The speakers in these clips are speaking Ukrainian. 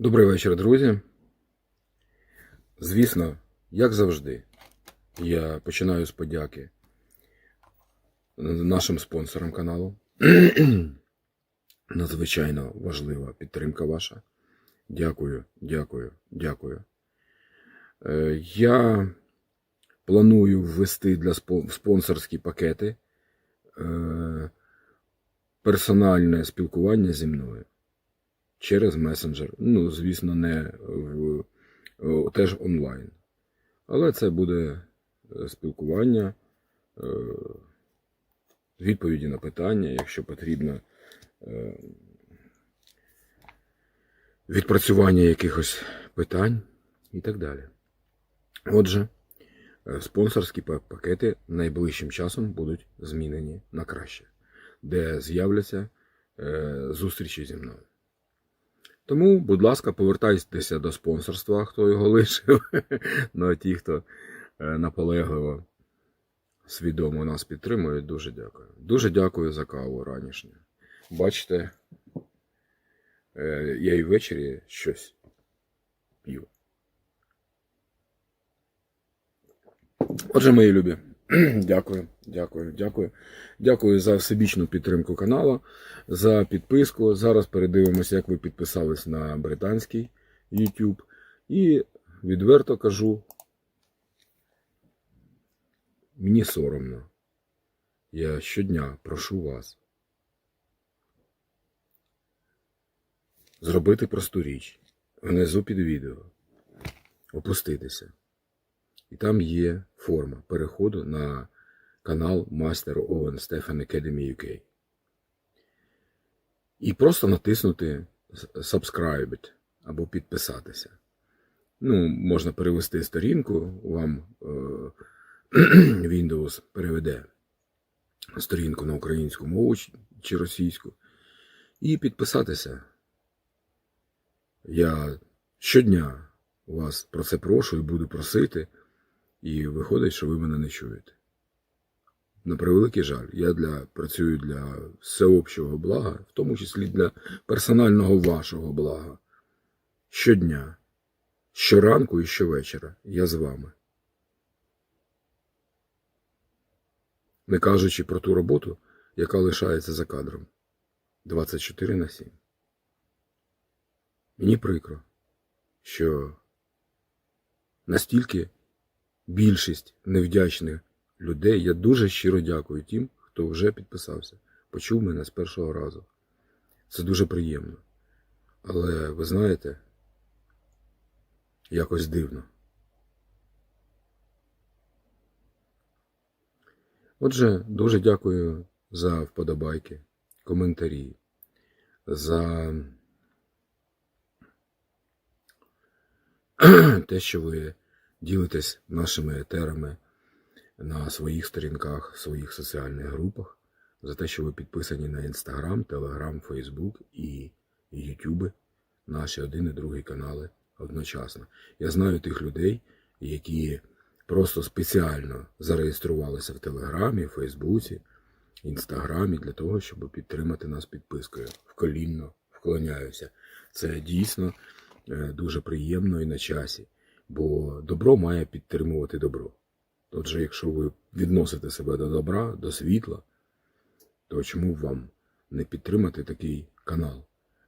Добрий вечір, друзі. Звісно, як завжди, я починаю з подяки нашим спонсорам каналу. Надзвичайно важлива підтримка ваша. Дякую, дякую, дякую. Е, Я планую ввести для спо- спонсорські пакети е, персональне спілкування зі мною через месенджер. Ну, звісно, не в, теж онлайн. Але це буде е, спілкування, е, відповіді на питання, якщо потрібно. е, Відпрацювання якихось питань і так далі. Отже, спонсорські пакети найближчим часом будуть змінені на краще, де з'являться зустрічі зі мною. Тому, будь ласка, повертайтеся до спонсорства, хто його лишив. Ну а ті, хто е, наполегливо, свідомо нас підтримує, дуже дякую. Дуже дякую за каву ранішню. Бачите, е, я і ввечері щось п'ю. Отже, мої любі, дякую, дякую, дякую. Дякую за всебічну підтримку каналу, за підписку. Зараз передивимося, як ви підписались на британський YouTube. І відверто кажу, мені соромно. Я щодня прошу вас зробити просту річ внизу під відео, опуститися. І там є форма переходу на канал Master Owen Stefan Academy UK. І просто натиснути subscribe або підписатися. Ну, можна перевести сторінку, вам е, Windows переведе сторінку на українську мову чи- російську. І підписатися. Я щодня вас про це прошу і буду просити. І виходить, що ви мене не чуєте. На превеликий жаль, я для, працюю для всеобщого блага, в тому числі для персонального вашого блага. Щодня, щоранку і щовечора я з вами. Не кажучи про ту роботу, яка лишається за кадром 24 на 7. Мені прикро, що настільки більшість невдячних людей. Я дуже щиро дякую тим, хто вже підписався, почув мене з першого разу. Це дуже приємно. Але ви знаєте, якось дивно. Отже, дуже дякую за вподобайки, коментарі, за те, що ви ділитесь нашими етерами на своїх сторінках, своїх соціальних групах, за те, що ви підписані на Інстаграм, Телеграм, Фейсбук і Ютуби, наші один і другий канали одночасно. Я знаю тих людей, які просто спеціально зареєструвалися в Телеграмі, Фейсбуці, Інстаграмі для того, щоб підтримати нас підпискою. Вколінно вклоняюся. Це дійсно е, дуже приємно і на часі бо добро має підтримувати добро. Отже, якщо ви відносите себе до добра, до світла, то чому б вам не підтримати такий канал,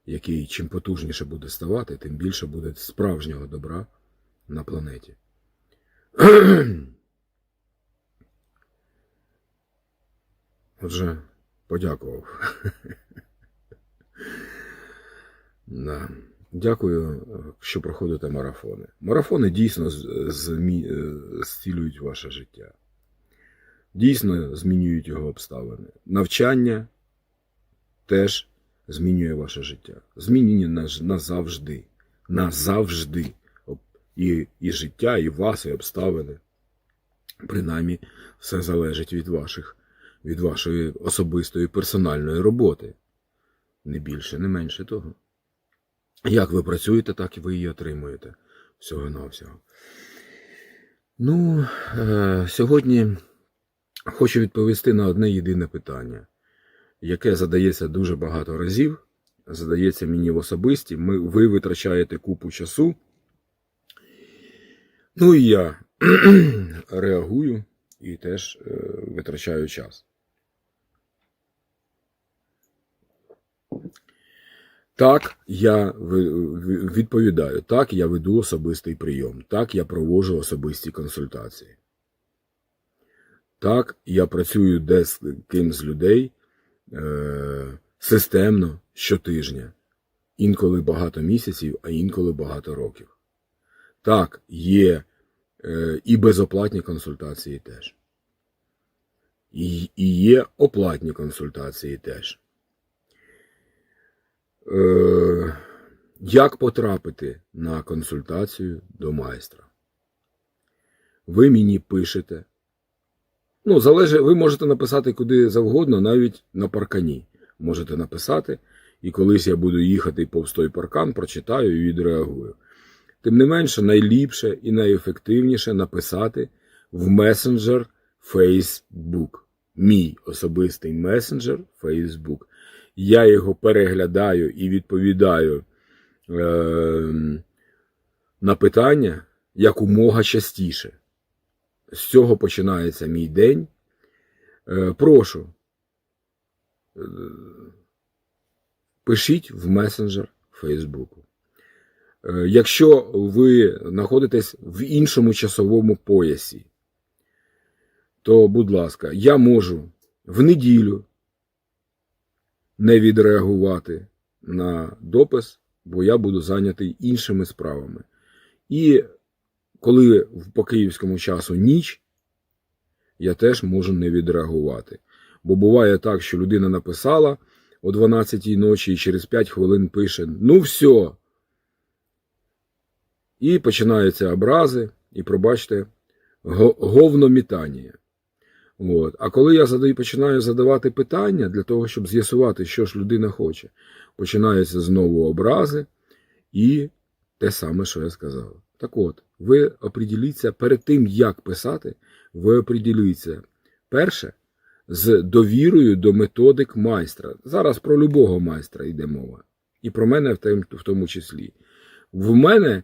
який чим потужніше буде ставати, тим більше буде справжнього добра на планеті. Отже, подякував. Да. Дякую, що проходите марафони. Марафони дійсно змі- е, зцілюють ваше життя. Дійсно змінюють його обставини. Навчання теж змінює ваше життя. Змінює назавжди. Назавжди. І, і життя, і вас, і обставини. Принаймні, все залежить від ваших, від вашої особистої персональної роботи. Не більше, не менше того. Як ви працюєте, так і ви її отримуєте. Всього-навсього. Ну, е, сьогодні хочу відповісти на одне єдине питання, яке задається дуже багато разів, задається мені в особисті, ми, ви витрачаєте купу часу. Ну і я реагую і теж е, витрачаю час. Так, я відповідаю, так, я веду особистий прийом, так, я проводжу особисті консультації. Так, я працюю де з ким з людей е, системно щотижня, інколи багато місяців, а інколи багато років. Так, є е, і безоплатні консультації теж. І, і є оплатні консультації теж. Е, як потрапити на консультацію до майстра? Ви мені пишете. Ну, залежить, ви можете написати куди завгодно, навіть на паркані. Можете написати, і колись я буду їхати повз той паркан, прочитаю і відреагую. Тим не менше, найліпше і найефективніше написати в месенджер Facebook. Мій особистий месенджер Facebook. Я його переглядаю і відповідаю е, на питання якомога частіше. З цього починається мій день. Е, прошу, е, пишіть в месенджер Фейсбуку. Е, Якщо ви знаходитесь в іншому часовому поясі, то, будь ласка, я можу в неділю не відреагувати на допис, бо я буду зайнятий іншими справами. І коли по київському часу ніч, я теж можу не відреагувати. Бо буває так, що людина написала о 12-й ночі і через 5 хвилин пише: Ну все. І починаються образи, і, пробачте, го- говномітання. От. А коли я задаю, починаю задавати питання для того, щоб з'ясувати, що ж людина хоче, починаються знову образи і те саме, що я сказав. Так от, ви оприділіться перед тим, як писати, ви оприділіться перше з довірою до методик майстра. Зараз про любого майстра йде мова. І про мене в тому числі. В мене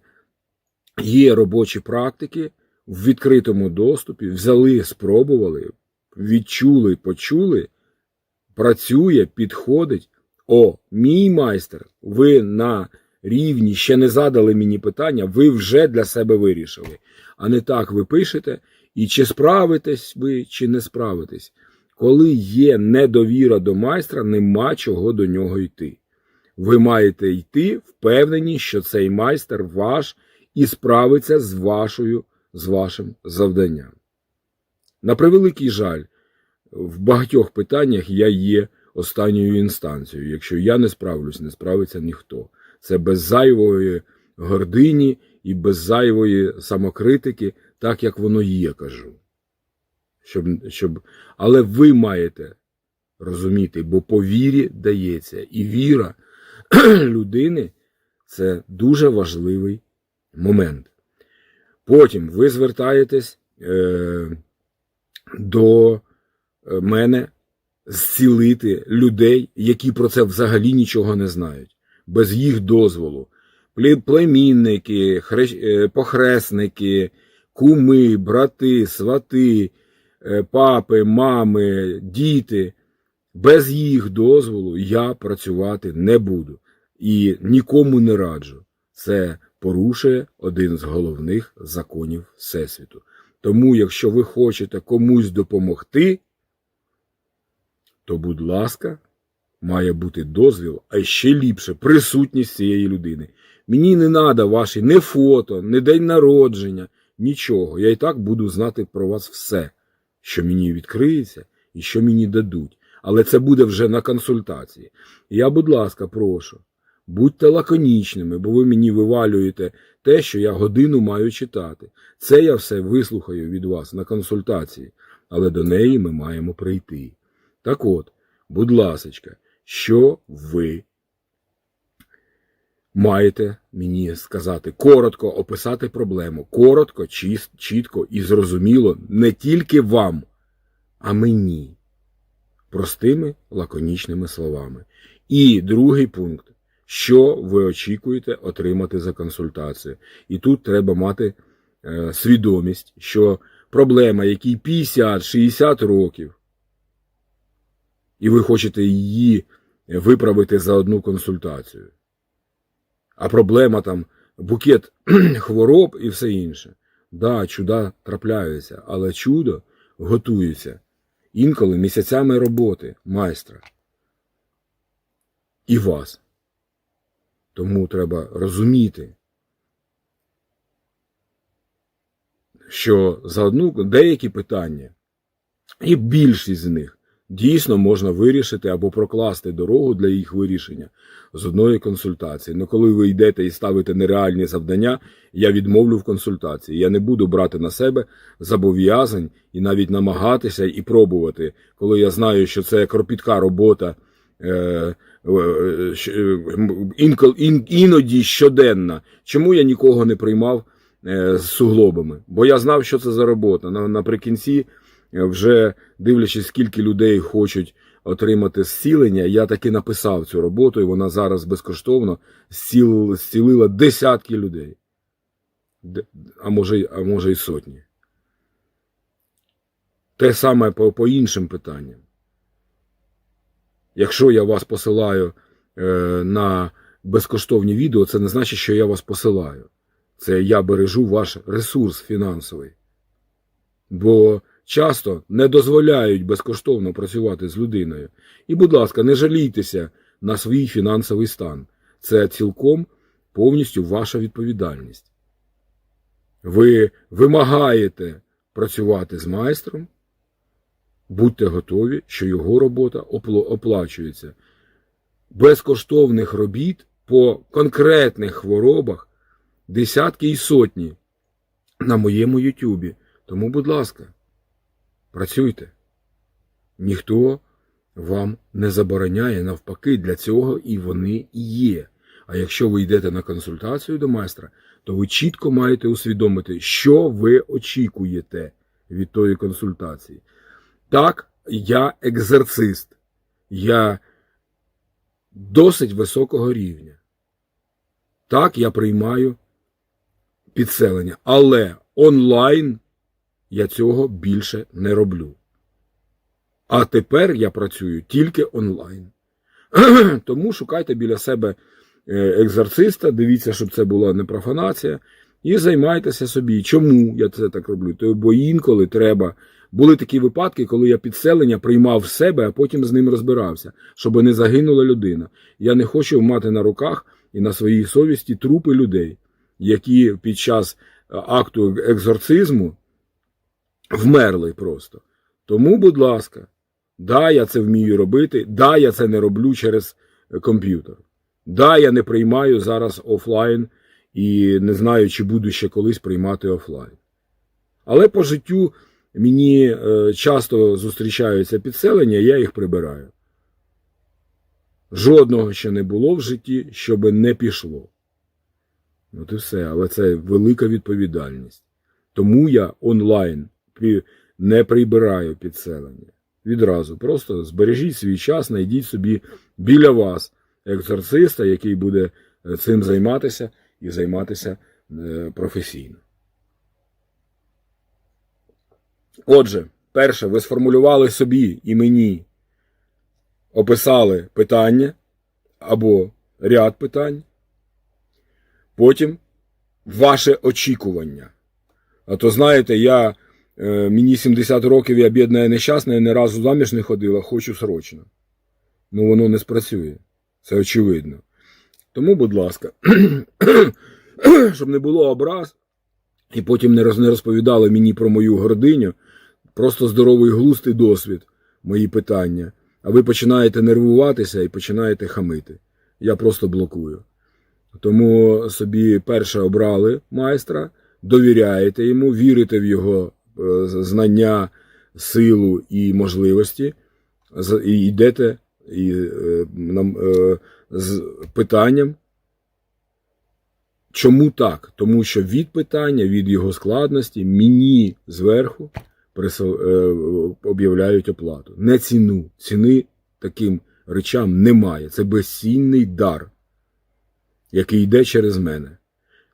є робочі практики в відкритому доступі, взяли, спробували, відчули, почули, працює, підходить. О, мій майстер, ви на рівні ще не задали мені питання, ви вже для себе вирішили. А не так ви пишете, і чи справитесь ви, чи не справитесь. Коли є недовіра до майстра, нема чого до нього йти. Ви маєте йти впевнені, що цей майстер ваш і справиться з вашою, з вашим завданням. На превеликий жаль, в багатьох питаннях я є останньою інстанцією. Якщо я не справлюсь, не справиться ніхто. Це без зайвої гордині і без зайвої самокритики, так як воно є, кажу. Щоб, щоб... Але ви маєте розуміти, бо по вірі дається. І віра людини це дуже важливий момент. Потім ви звертаєтесь е, до е, мене зцілити людей, які про це взагалі нічого не знають, без їх дозволу. Племінники, хрещ- е, похресники, куми, брати, свати, е, папи, мами, діти. Без їх дозволу я працювати не буду і нікому не раджу. Це порушує один з головних законів Всесвіту. Тому, якщо ви хочете комусь допомогти, то, будь ласка, має бути дозвіл, а ще ліпше присутність цієї людини. Мені не треба ваші не фото, не день народження, нічого. Я і так буду знати про вас все, що мені відкриється і що мені дадуть. Але це буде вже на консультації. Я, будь ласка, прошу, будьте лаконічними, бо ви мені вивалюєте те, що я годину маю читати. Це я все вислухаю від вас на консультації, але до неї ми маємо прийти. Так от, будь ласочка, що ви маєте мені сказати? Коротко описати проблему, коротко, чітко і зрозуміло не тільки вам, а мені. Простими лаконічними словами. І другий пункт. Що ви очікуєте отримати за консультацію. І тут треба мати е, свідомість, що проблема, якій 50-60 років, і ви хочете її виправити за одну консультацію. А проблема там букет хвороб і все інше. Да, чуда трапляються, але чудо готується інколи місяцями роботи майстра і вас. Тому треба розуміти, що за одну деякі питання, і більшість з них дійсно можна вирішити або прокласти дорогу для їх вирішення з одної консультації. Ну коли ви йдете і ставите нереальні завдання, я відмовлю в консультації. Я не буду брати на себе зобов'язань і навіть намагатися і пробувати, коли я знаю, що це кропітка робота. Е, е, е, іноді щоденна. Чому я нікого не приймав з суглобами? Бо я знав, що це за робота. Наприкінці, вже дивлячись, скільки людей хочуть отримати зцілення, я таки написав цю роботу, і вона зараз безкоштовно зцілила десятки людей. А може, а може і сотні. Те саме по, по іншим питанням. Якщо я вас посилаю е, на безкоштовні відео, це не значить, що я вас посилаю. Це я бережу ваш ресурс фінансовий. Бо часто не дозволяють безкоштовно працювати з людиною. І, будь ласка, не жалійтеся на свій фінансовий стан. Це цілком повністю ваша відповідальність. Ви вимагаєте працювати з майстром, будьте готові, що його робота оплачується. Безкоштовних робіт по конкретних хворобах десятки і сотні на моєму Ютубі. Тому, будь ласка, працюйте. Ніхто вам не забороняє, навпаки, для цього і вони є. А якщо ви йдете на консультацію до майстра, то ви чітко маєте усвідомити, що ви очікуєте від тої консультації. Так, я екзорцист, я досить високого рівня. Так, я приймаю підселення, але онлайн я цього більше не роблю. А тепер я працюю тільки онлайн. Тому шукайте біля себе е, екзорциста, дивіться, щоб це була не профанація, і займайтеся собі. Чому я це так роблю? То, бо інколи треба. Були такі випадки, коли я підселення приймав в себе, а потім з ним розбирався, щоб не загинула людина. Я не хочу мати на руках і на своїй совісті трупи людей, які під час е, акту екзорцизму вмерли просто. Тому, будь ласка, да, я це вмію робити, да, я це не роблю через е, комп'ютер. Да, я не приймаю зараз офлайн і не знаю, чи буду ще колись приймати офлайн. Але по життю мені е, часто зустрічаються підселення, я їх прибираю. Жодного ще не було в житті, щоб не пішло. От і все, але це велика відповідальність. Тому я онлайн не прибираю підселення. Відразу. Просто збережіть свій час, знайдіть собі біля вас екзорциста, який буде е, цим займатися і займатися е, професійно. Отже, перше, ви сформулювали собі і мені, описали питання або ряд питань. Потім ваше очікування. А то знаєте, я, е, мені 70 років, я бідна і нещасна, я ні разу заміж не ходила, хочу срочно. Ну воно не спрацює. Це очевидно. Тому, будь ласка, щоб не було образ, і потім не розповідали мені про мою гординю, просто здоровий глузд і досвід, мої питання. А ви починаєте нервуватися і починаєте хамити. Я просто блокую. Тому собі перше обрали майстра, довіряєте йому, вірите в його е, знання, силу і можливості, і йдете і, е, нам, е, з питанням. Чому так? Тому що від питання, від його складності мені зверху об'являють оплату. Не ціну. Ціни таким речам немає. Це безцінний дар. який йде через мене.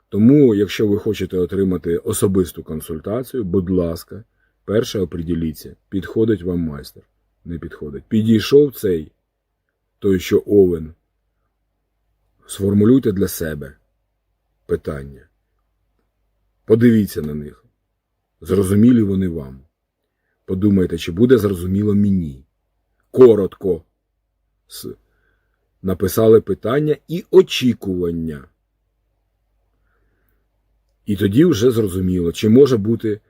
Тому, якщо ви хочете отримати особисту консультацію, будь ласка, перше оприділіться, підходить вам майстер. Не підходить. Підійшов цей, той, що овен. Сформулюйте для себе питання. Подивіться на них. Зрозумілі вони вам. Подумайте, чи буде зрозуміло мені. Коротко. С- Написали питання і очікування. І тоді вже зрозуміло, чи може бути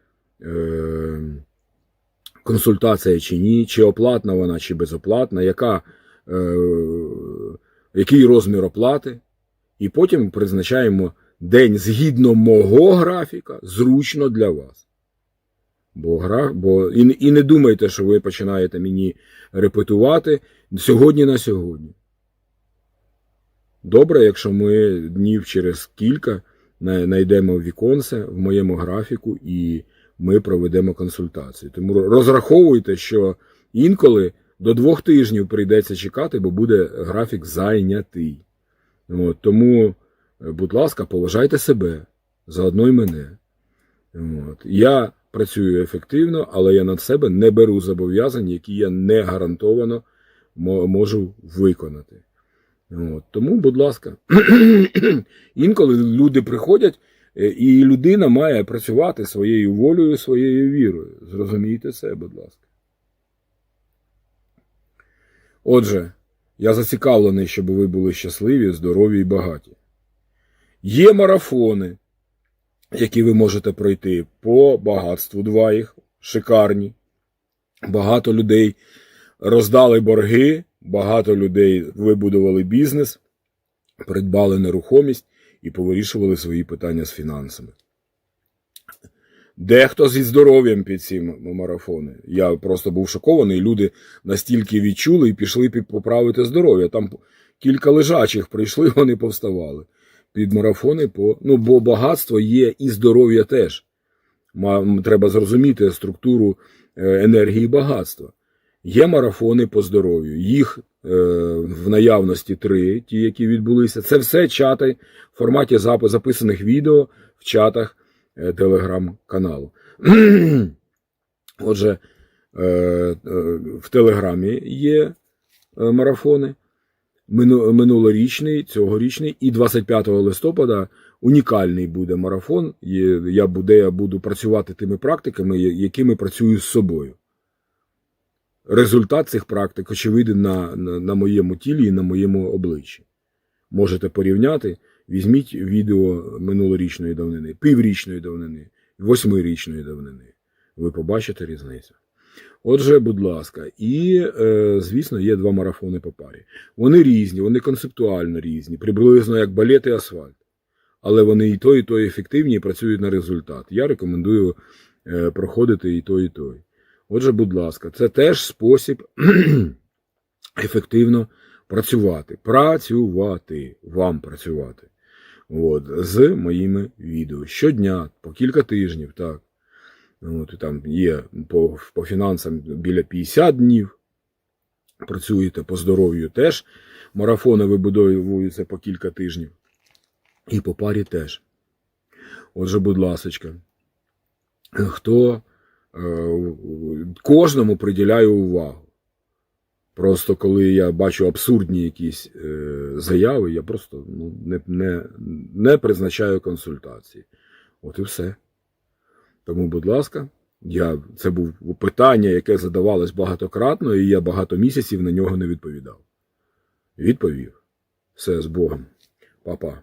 е, консультація чи ні, чи оплатна вона, чи безоплатна, яка, е, який розмір оплати. І потім призначаємо день згідно мого графіка, зручно для вас. Бо гра, бо і, і не думайте, що ви починаєте мені репетувати сьогодні на сьогодні. Добре, якщо ми днів через кілька знайдемо віконце в моєму графіку і ми проведемо консультацію. Тому розраховуйте, що інколи до двох тижнів прийдеться чекати, бо буде графік зайнятий. От, тому, будь ласка, поважайте себе, заодно й мене. От. Я працюю ефективно, але я над себе не беру зобов'язань, які я не гарантовано можу виконати. От. Тому, будь ласка, інколи люди приходять, е, і людина має працювати своєю волею, своєю вірою. Зрозумійте це, будь ласка. Отже, я зацікавлений, щоб ви були щасливі, здорові і багаті. Є марафони, які ви можете пройти по багатству, два їх, шикарні. Багато людей роздали борги, багато людей вибудували бізнес, придбали нерухомість і повирішували свої питання з фінансами. Дехто зі здоров'ям під ці марафони. Я просто був шокований. Люди настільки відчули і пішли поправити здоров'я. Там кілька лежачих прийшли, вони повставали. Під марафони по. Ну, бо багатство є і здоров'я теж. Треба зрозуміти структуру е, енергії багатства. Є марафони по здоров'ю. Їх е, в наявності три, ті, які відбулися. Це все чати в форматі записаних відео в чатах е, телеграм-каналу. Отже, в Телеграмі є марафони. Мину- Минулорічний, цьогорічний і 25 листопада унікальний буде марафон. Я буде, я буду працювати тими практиками, якими працюю з собою. Результат цих практик очевиден на, на, на моєму тілі і на моєму обличчі. Можете порівняти, візьміть відео минулорічної давнини, піврічної давнини, восьмирічної давнини. Ви побачите різницю. Отже, будь ласка, і, е, звісно, є два марафони по парі. Вони різні, вони концептуально різні, приблизно як балет і асфальт. Але вони і той, і той ефективні і працюють на результат. Я рекомендую е, проходити і той, і той. Отже, будь ласка, це теж спосіб ефективно працювати. Працювати, вам працювати. От, з моїми відео. Щодня, по кілька тижнів, так. От, і там є по, по фінансам біля 50 днів. Працюєте по здоров'ю теж. Марафони вибудовуються по кілька тижнів. І по парі теж. Отже, будь ласочка, хто е, кожному приділяю увагу. Просто коли я бачу абсурдні якісь е, заяви, я просто ну, не, не, не призначаю консультації. От і все. Тому, будь ласка, я, це був питання, яке задавалось багатократно, і я багато місяців на нього не відповідав. Відповів. Все з Богом. Па-па.